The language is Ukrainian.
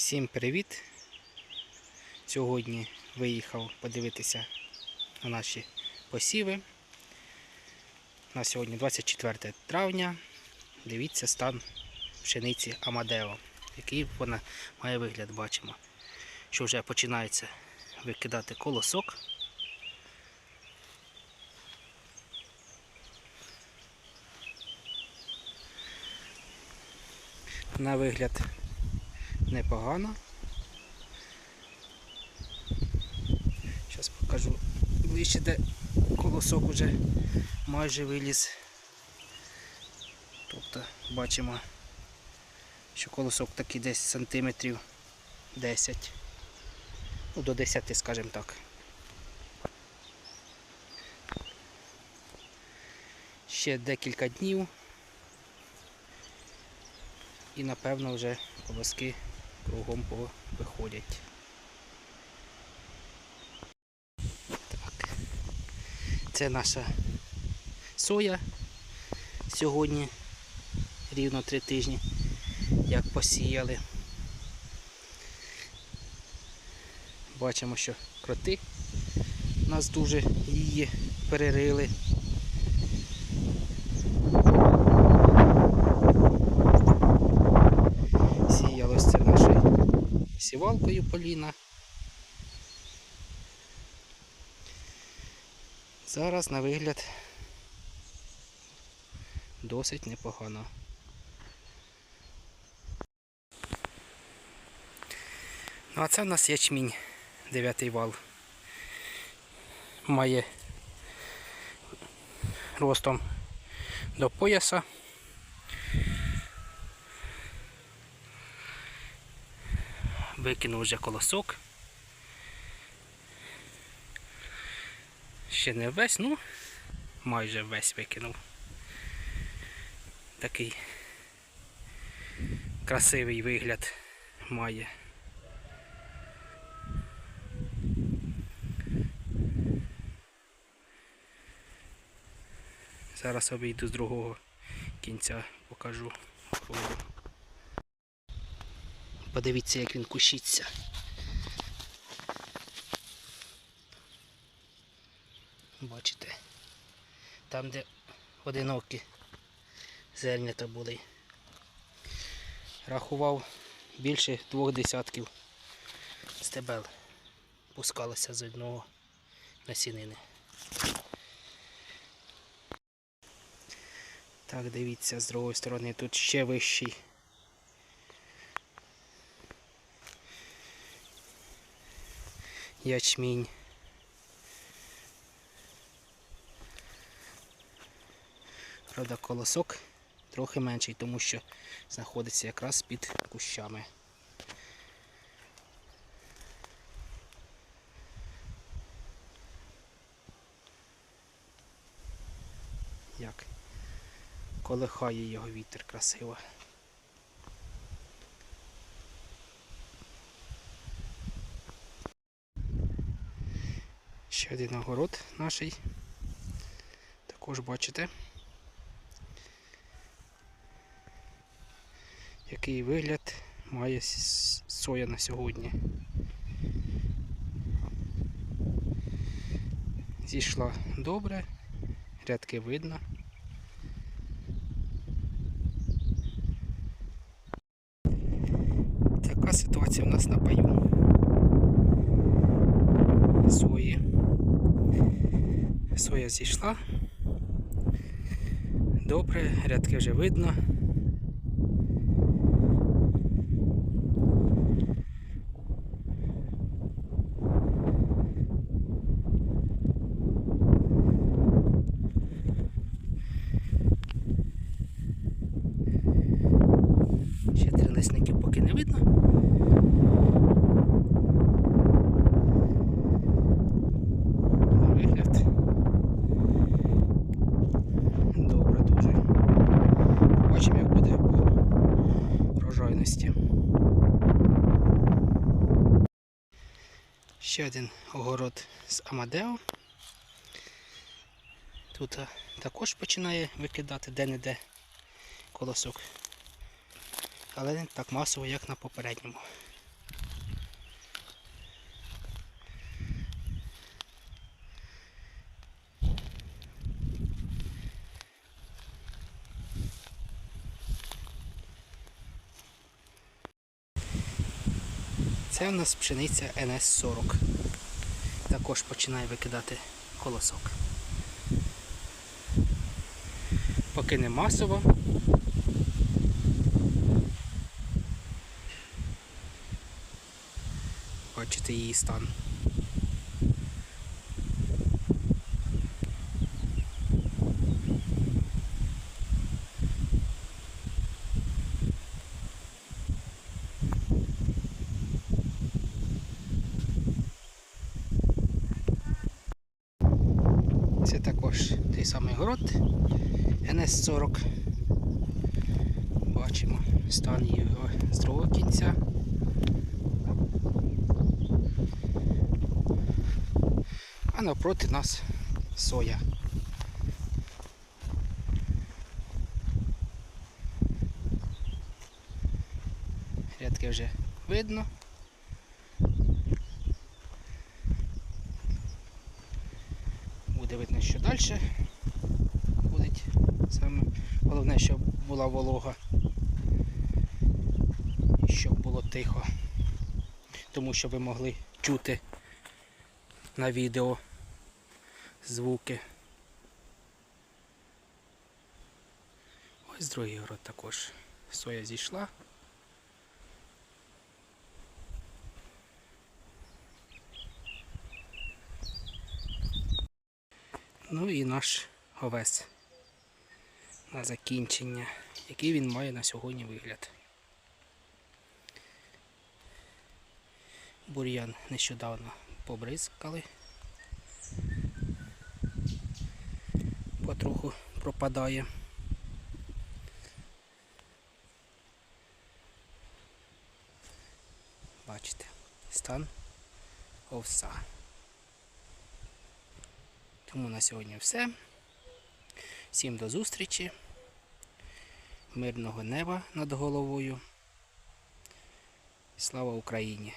Всім привіт! Сьогодні виїхав подивитися на наші посіви. На сьогодні 24 травня. Дивіться стан пшениці Амадео. Який вона має вигляд, бачимо. Що вже починається викидати колосок. На вигляд непогано. Зараз покажу ближче, де колосок уже майже виліз. Тобто бачимо, що колосок такий десь сантиметрів 10. Ну, до 10, скажімо так. Ще декілька днів і напевно вже колоски кругом виходять. Так. Це наша соя сьогодні рівно три тижні, як посіяли. Бачимо, що кроти нас дуже її перерили. Сівалкою Поліна. Зараз на вигляд досить непогано. Ну а це в нас ячмінь, дев'ятий вал. Має ростом до пояса. Викинув вже колосок. Ще не весь, ну майже весь викинув. Такий красивий вигляд має. Зараз обійду з другого кінця, покажу. Подивіться, як він кущиться. Бачите, там, де одинокі зернята були. Рахував більше двох десятків стебел. Пускалося з одного насінини. Так, дивіться, з другої сторони тут ще вищий. Ячмінь. Правда, колосок трохи менший, тому що знаходиться якраз під кущами. Як колихає його вітер красиво. Ще один огород наш. Також бачите, який вигляд має соя на сьогодні. Зійшла добре, рядки видно. Така ситуація у нас на паю. Соя зійшла. Добре, рядки вже видно. Ще трилисників поки не видно. На Вигляд. Добре дуже. Побачимо, як буде по врожайності. Ще один огород з Амадео. Тут також починає викидати де-не-де е, колосок. але не так масово, як на попередньому. Це в нас пшениця НС-40. Також починає викидати колосок. Поки не масово. Бачите її стан. Також той самий город НС-40. Бачимо стан його з другого кінця. А навпроти нас соя. Рядки вже видно. Видно, що далі буде. Саме головне, щоб була волога. І щоб було тихо. Тому що ви могли чути на відео звуки. Ось другий город також. Соя зійшла. Ну і наш овес на закінчення, який він має на сьогодні вигляд. Бур'ян нещодавно побризкали. Потроху пропадає. Бачите, стан овса. Тому на сьогодні все. Всім до зустрічі. Мирного неба над головою. Слава Україні!